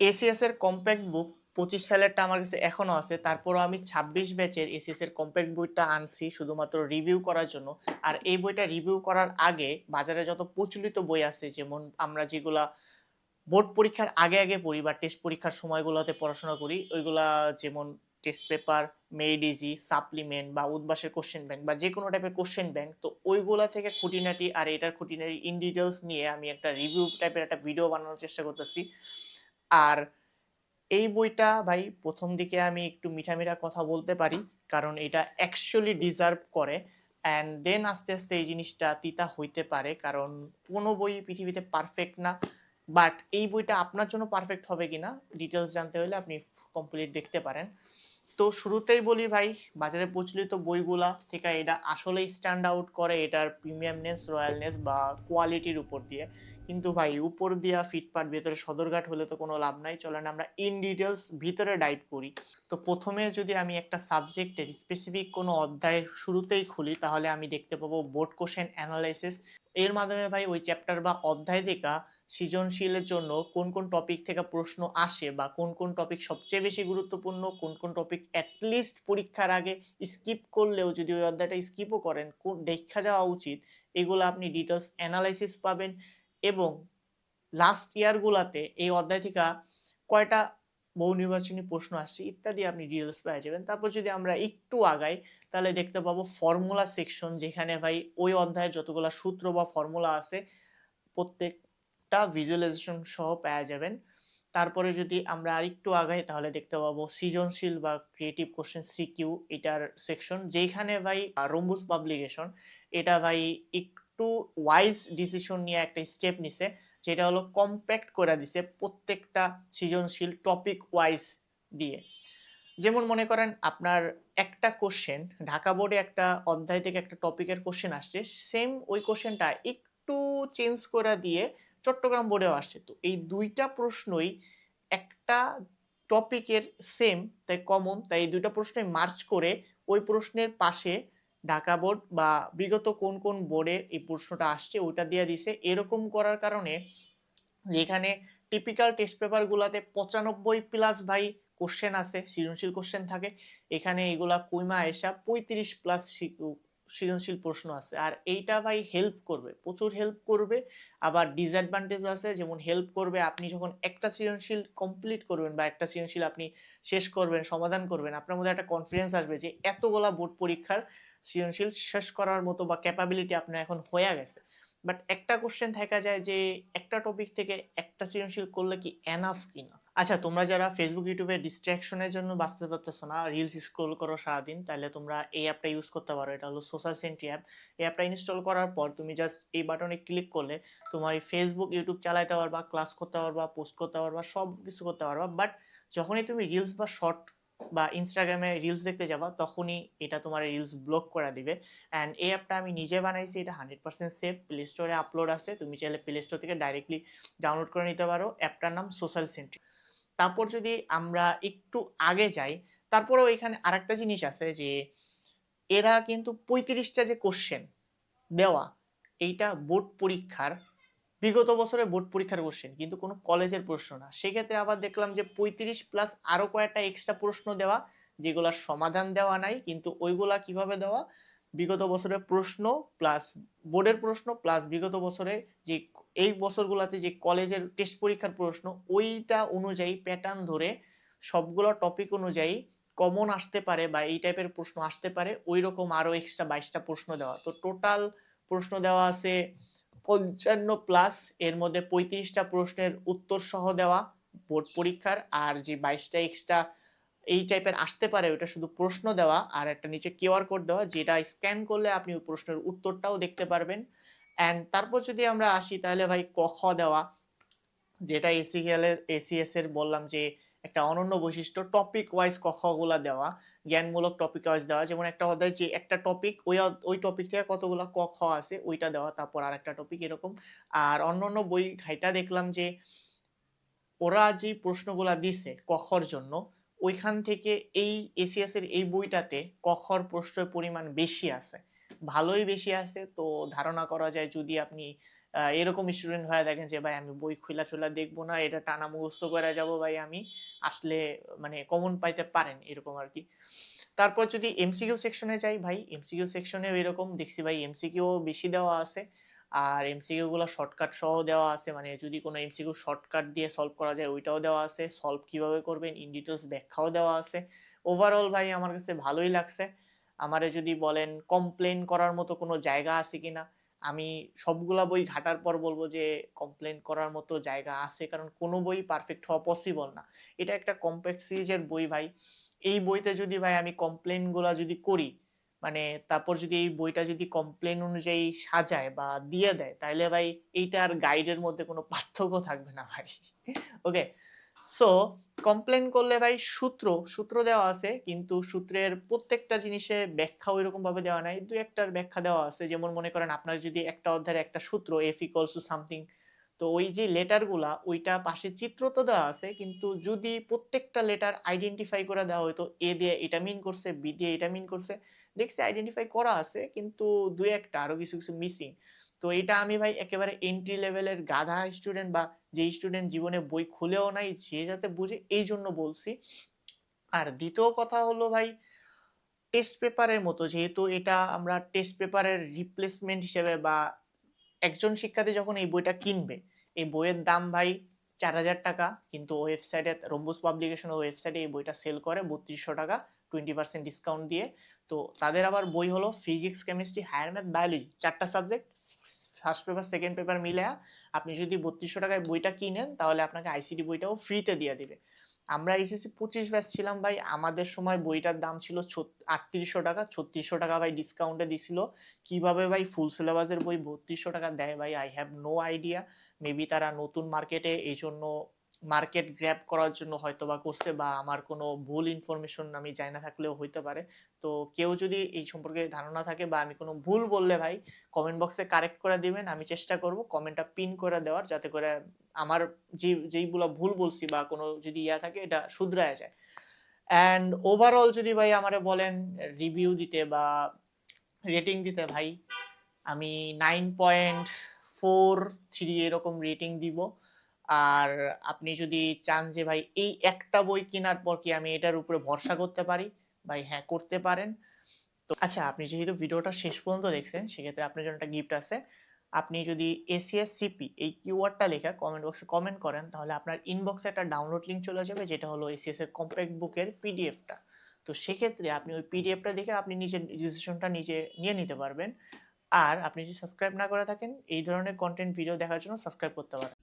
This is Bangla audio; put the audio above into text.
এসিএস এর কম্প্যাক্ট বুক পঁচিশ সালেরটা আমার কাছে এখনও আছে। তারপরও আমি ছাব্বিশ ব্যাচের এসিএস এর কম্প্যাক্ট বইটা আনছি শুধুমাত্র রিভিউ করার জন্য। আর এই বইটা রিভিউ করার আগে বাজারে যত প্রচলিত বই আছে, যেমন আমরা যেগুলা বোর্ড পরীক্ষার আগে আগে পড়ি বা টেস্ট পরীক্ষার সময়গুলোতে পড়াশোনা করি, ওইগুলা যেমন test paper made easy supplement বা উদ্বাসের কোশ্চেন ব্যাংক বা যে কোনো টাইপের কোশ্চেন ব্যাংক তো ওইগুলা থেকে খুঁটিনাটি আর এটার খুঁটিনাটি ইন ডিটেলস নিয়ে আমি একটা রিভিউ টাইপের একটা ভিডিও বানানোর চেষ্টা করতেছি। আর এই বইটা ভাই প্রথম দিকে আমি একটু মিঠা মিঠা কথা বলতে পারি, কারণ এটা অ্যাকচুয়ালি ডিজার্ভ করে। অ্যান্ড দেন আস্তে আস্তে এই জিনিসটা তিতা হইতে পারে, কারণ কোনো বই পৃথিবীতে পারফেক্ট না। বাট এই বইটা আপনার জন্য পারফেক্ট হবে কিনা ডিটেলস জানতে হলে আপনি কমপ্লিট দেখতে পারেন। তো শুরুতেই বলি ভাই, বাজারে প্রচলিত বইগুলা থেকে এটা আসলেই স্ট্যান্ড আউট করে এটার প্রিমিয়ামনেস রয়্যালনেস বা কোয়ালিটির উপর দিয়ে। কিন্তু ভাই, উপর দিয়া ফিটপাট ভেতরে সদরঘাট হলে তো কোনো লাভ নাই। চলেন আমরা ইন ডিটেলস ভিতরে ডাইভ করি। তো প্রথমে যদি আমি একটা সাবজেক্টের স্পেসিফিক কোনো অধ্যায় শুরুতেই খুলি, তাহলে আমি দেখতে পাবো বোর্ড কোশ্চেন অ্যানালাইসিস এর মাধ্যমে ভাই, ওই চ্যাপ্টার বা অধ্যায় দেখা সৃজনশীলের জন্য কোন কোন টপিক থেকে প্রশ্ন আসে বা কোন কোন টপিক সবচেয়ে বেশি গুরুত্বপূর্ণ, কোন কোন টপিক অ্যাটলিস্ট পরীক্ষার আগে স্কিপ করলেও যদি ওই অধ্যায়টা স্কিপও করেন কোন দেখা যাওয়া উচিত। এগুলো আপনি ডিটেলস অ্যানালাইসিস পাবেন এবং লাস্ট ইয়ারগুলাতে এই অধ্যায় থেকে কয়টা বহু নির্বাচনী প্রশ্ন আসছে ইত্যাদি আপনি ডিটেলস পেয়ে যাবেন। তারপর যদি আমরা একটু আগাই, তাহলে দেখতে পাবো ফর্মুলা সেকশন যেখানে ভাই ওই অধ্যায়ের যতগুলা সূত্র বা ফর্মুলা আছে প্রত্যেকটা ভিজুয়ালাইজেশন সহ পাওয়া যাবেন। তারপরে যদি আমরা আরেকটু আগাই, তাহলে দেখতে পাবো সৃজনশীল বা ক্রিয়েটিভ কোশ্চেন সিকিউ এটার সেকশন যেখানে ভাই রম্বুস পাবলিকেশন এটা ভাই একটু ওয়াইজ ডিসিশন নিয়ে একটা স্টেপ নিছে, যেটা হলো কম্প্যাক্ট করে দিছে প্রত্যেকটা সৃজনশীল টপিক ওয়াইজ দিয়ে। যেমন মনে করেন, আপনার একটা কোশ্চেন ঢাকা বোর্ডে একটা অধ্যায় থেকে একটা টপিকের কোশ্চেন আসছে সেম ওই কোশ্চেনটা একটু চেঞ্জ করে দিয়ে চট্টগ্রাম বোর্ডেও আসছে। তো এই দুইটা প্রশ্নই একটা টপিকের সেম তাই কমন তাই এই দুইটা প্রশ্নই মার্চ করে ওই প্রশ্নের পাশে ঢাকা বোর্ড বা বিগত কোন কোন বোর্ডে এই প্রশ্নটা আসছে ওইটা দিয়ে দিছে। এরকম করার কারণে যেখানে টিপিক্যাল টেস্ট পেপারগুলোতে পঁচানব্বই প্লাস ভাই কোশ্চেন আছে, সৃজনশীল কোশ্চেন থাকে। এখানে এগুলা কুইমা এসা পঁয়ত্রিশ প্লাস সৃজনশীল প্রশ্ন আছে। আর এইটা ভাই হেল্প করবে, প্রচুর হেল্প করবে। আবার ডিসঅ্যাডভান্টেজ আছে, যেমন হেল্প করবে আপনি যখন একটা সৃজনশীল কমপ্লিট করবেন বা একটা সৃজনশীল আপনি শেষ করবেন, সমাধান করবেন, আপনার মধ্যে একটা কনফিডেন্স আসবে যে এতগুলা বোর্ড পরীক্ষার সৃজনশীল শেষ করার মতো বা ক্যাপাবিলিটি আপনার এখন হয়ে গেছে। বাট একটা কোশ্চেন থাকা যায় যে একটা টপিক থেকে একটা সৃজনশীল করলে কি এনাফ কিনা? আচ্ছা তোমরা যারা ফেসবুক ইউটিউবে ডিস্ট্রাকশনের জন্য বাঁচতে পারতেছো না রিলস স্ক্রোল করো সারাদিন, তাহলে তোমরা এই অ্যাপটা ইউজ করতে পারো। এটা হলো সোশ্যাল সেন্ট্রি অ্যাপ এই অ্যাপটা ইনস্টল করার পর তুমি জাস্ট এই বাটনে ক্লিক করলে তোমার এই ফেসবুক ইউটিউব চালাইতে পারবা ক্লাস করতে পারবা পোস্ট করতে পারবা, সব কিছু করতে পারবা। বাট যখনই তুমি রিলস বা শর্ট বা ইনস্টাগ্রামে রিলস দেখতে যাবা, তখনই এটা তোমার রিলস ব্লক করে দিবে। অ্যান্ড এই অ্যাপটা আমি নিজে বানাইছি, এটা হান্ড্রেড পার্সেন্ট সেফ প্লে স্টোরে আপলোড আছে, তুমি চাইলে প্লে স্টোর থেকে ডাইরেক্টলি ডাউনলোড করে নিতে পারো। অ্যাপটার নাম সোশ্যাল সেন্ট্রি তারপর যদি আমরা একটু আগে যাই, তারপরেও এখানে আরেকটা জিনিস আছে যে, এরা কিন্তু পঁয়ত্রিশটা যে কোশ্চেন দেওয়া, এইটা বোর্ড পরীক্ষার, বিগত বছরে বোর্ড পরীক্ষার কোশ্চেন কিন্তু কোনো কলেজের প্রশ্ন না। সেক্ষেত্রে আবার দেখলাম যে পঁয়ত্রিশ প্লাস আরও কয়েকটা এক্সট্রা প্রশ্ন দেওয়া, যেগুলোর সমাধান দেওয়া নাই, কিন্তু ওইগুলা কীভাবে দেওয়া? বিগত বছরের প্রশ্ন প্লাস বোর্ডের প্রশ্ন প্লাস বিগত বছরে যে এই বছরগুলোতে যে কলেজের টেস্ট পরীক্ষার প্রশ্ন, ওইটা অনুযায়ী প্যাটার্ন ধরে সবগুলো টপিক অনুযায়ী কমন আসতে পারে বা এই টাইপের প্রশ্ন আসতে পারে ওই রকম আরও এক্সট্রা বাইশটা প্রশ্ন দেওয়া। তো টোটাল প্রশ্ন দেওয়া আছে পঞ্চান্ন প্লাস এর মধ্যে পঁয়ত্রিশটা প্রশ্নের উত্তর সহ দেওয়া বোর্ড পরীক্ষার, আর যে বাইশটা এক্সট্রা এই টাইপের আসতে পারে ওটা শুধু প্রশ্ন দেওয়া আর একটা নিচে কিউআর কোড দেওয়া যেটা স্ক্যান করলে আপনি ওই প্রশ্নের উত্তরটাও দেখতে পারবেন। অ্যান্ড তারপর যদি আমরা আসি তাহলে ভাই ক, খ দেওয়া, যেটা এসিএল এর এসিএস এর বললাম যে একটা অনন্য বৈশিষ্ট্য টপিক ওয়াইজ ক খগুলা দেওয়া, জ্ঞানমূলক টপিক ওয়াইজ দেওয়া। যেমন একটা অধ্যায় যে একটা টপিক ওই ওই টপিক থেকে কতগুলো ক, খ আছে ওইটা দেওয়া, তারপর আর একটা টপিক এরকম। আর অন্যান্য বই ঘাইটা দেখলাম যে ওরা যে প্রশ্নগুলা দিছে কখর জন্য ওইখান থেকে এই এসিএস এর এই বইটাতে কখর প্রশ্নের পরিমাণ বেশি আছে। ভালোই বেশি আছে, তো ধারণা করা যায় যদি আপনি এরকম স্টুডেন্ট হয়ে দেখেন যে, ভাই, আমি বই খুলা টুলা দেখব না, এটা টানা মুখস্থ করে যাব, ভাই, আমি আসলে মানে কমন পাইতে পারেন, এরকম আর কি তারপর যদি এমসিকিউ সেকশনে যাই, ভাই এমসিকিউ সেকশনেও এরকম, দেখছি ভাই এমসিকিউ বেশি দেওয়া আছে। আর এমসিকিউ গুলো শর্টকাট সহ দেওয়া আছে মানে যদি কোনো এমসিকিউ শর্টকাট দিয়ে সলভ করা যায়, ওইটাও দেওয়া আছে। সলভ কীভাবে করবেন ইন ডিটেলস ব্যাখ্যাও দেওয়া আছে। ওভারঅল ভাই, আমার কাছে ভালোই লাগছে। আমারে যদি বলেন কমপ্লেন করার মতো কোনো জায়গা আছে কিনা? আমি সবগুলা বই ঘাটার পর বলব যে কমপ্লেন করার মতো জায়গা আছে, কারণ কোনো বই পারফেক্ট হওয়া পসিবল না। এটা একটা কম্প্যাক্ট সিরিজের বই ভাই। এই বইতে যদি ভাই, আমি কমপ্লেনগুলা যদি করি মানে তারপর যদি এই বইটা যদি কমপ্লেন অনুযায়ী সাজায় বা দিয়ে দেয়, তাহলে ভাই এইটার গাইডের মধ্যে কোনো পার্থক্য থাকবে না ভাই। ওকে সো কমপ্লেন করলে ভাই সূত্র সূত্র দেওয়া আছে, কিন্তু সূত্রের প্রত্যেকটা জিনিসে ব্যাখ্যা ওইরকম ভাবে দেওয়া নাই। দু একটার ব্যাখ্যা দেওয়া আছে। যেমন মনে করেন, আপনার যদি একটা অধ্যায়ের একটা সূত্র এফ ইকলস টু সামথিং তো ওই যে লেটারগুলা ওইটা পাশে চিত্র তো দেওয়া আছে, কিন্তু যদি প্রত্যেকটা লেটার আইডেন্টিফাই করে দেওয়া হয়তো এ দিয়ে এটা মিন করছে, বি দিয়ে এটা মিন করছে, দেখছি আইডেন্টিফাই করা আছে, কিন্তু দু একটা আরও কিছু কিছু মিসিং তো এটা আমি ভাই একেবারে এন্ট্রি লেভেলের গাধা স্টুডেন্ট বা যে স্টুডেন্ট জীবনে বই খুলেও নাই, সে যাতে বুঝে, এই জন্য বলছি। আর দ্বিতীয় কথা হলো ভাই টেস্ট পেপারের মতো, যেহেতু এটা আমরা টেস্ট পেপারের রিপ্লেসমেন্ট হিসেবে বা একজন শিক্ষার্থী যখন এই বইটা কিনবে, এই বইয়ের দাম ভাই চার হাজার টাকা, কিন্তু ওয়েবসাইটে রম্বুস পাবলিকেশন ওয়েবসাইটে এই বইটা সেল করে বত্রিশশো টাকা টোয়েন্টি পার্সেন্ট ডিসকাউন্ট দিয়ে। তো তাদের আবার বই হলো physics chemistry higher math biology চারটা subject first paper second paper মিলে আপনি যদি বত্রিশশো টাকায় বইটা কিনেন, তাহলে আপনাকে আইসিডি বইটাও ফ্রিতে দিয়ে দিবে। আমরা এসএসসি পঁচিশ ব্যাচ ছিলাম ভাই। আমাদের সময় বইটার দাম ছিল আটত্রিশশো টাকা। ছত্রিশশো টাকা ভাই ডিসকাউন্টে দিছিল। কীভাবে ভাই ফুল সিলেবাসের বই বত্রিশশো টাকা দেয় ভাই? I have no idea maybe তারা নতুন মার্কেটে এই জন্য মার্কেট গ্র্যাব করার জন্য হয়তো বা করছে বা আমার কোনো ভুল ইনফরমেশন আমি জানি না থাকলেও হইতে পারে। তো কেউ যদি এই সম্পর্কে ধারণা থাকে বা আমি কোনো ভুল বললে ভাই কমেন্ট বক্সে কারেক্ট করে দিবেন, আমি চেষ্টা করব কমেন্টটা পিন করে দেওয়ার যাতে করে আমার যে, যেইগুলো ভুল বলছি বা কোনো যদি ইয়া থাকে এটা শুধরায়া যায়। অ্যান্ড ওভারঅল যদি ভাই আমারে বলেন রিভিউ দিতে বা রেটিং দিতে ভাই, আমি নাইন পয়েন্ট ফোর থ্রি এরকম রেটিং দিব। আর আপনি যদি চান যে, ভাই, এই একটা বই কেনার পর কি আমি এটার উপরে ভরসা করতে পারি? ভাই হ্যাঁ করতে পারেন। তো আচ্ছা আপনি যেহেতু ভিডিওটা শেষ পর্যন্ত দেখছেন, সেক্ষেত্রে আপনার জন্য একটা গিফট আছে। আপনি যদি এসিএস সিপি এই কিওয়ার্ডটা লেখা কমেন্ট বক্সে কমেন্ট করেন, তাহলে আপনার ইনবক্সে একটা ডাউনলোড লিঙ্ক চলে যাবে, যেটা হলো এসিএস এর কম্প্যাক্ট বুকের পিডিএফটা তো সেক্ষেত্রে আপনি ওই পিডিএফটা দেখে আপনি নিজের ডিসিশনটা নিজে নিয়ে নিতে পারবেন। আর আপনি যদি সাবস্ক্রাইব না করে থাকেন, এই ধরনের কন্টেন্ট ভিডিও দেখার জন্য সাবস্ক্রাইব করতে পারেন।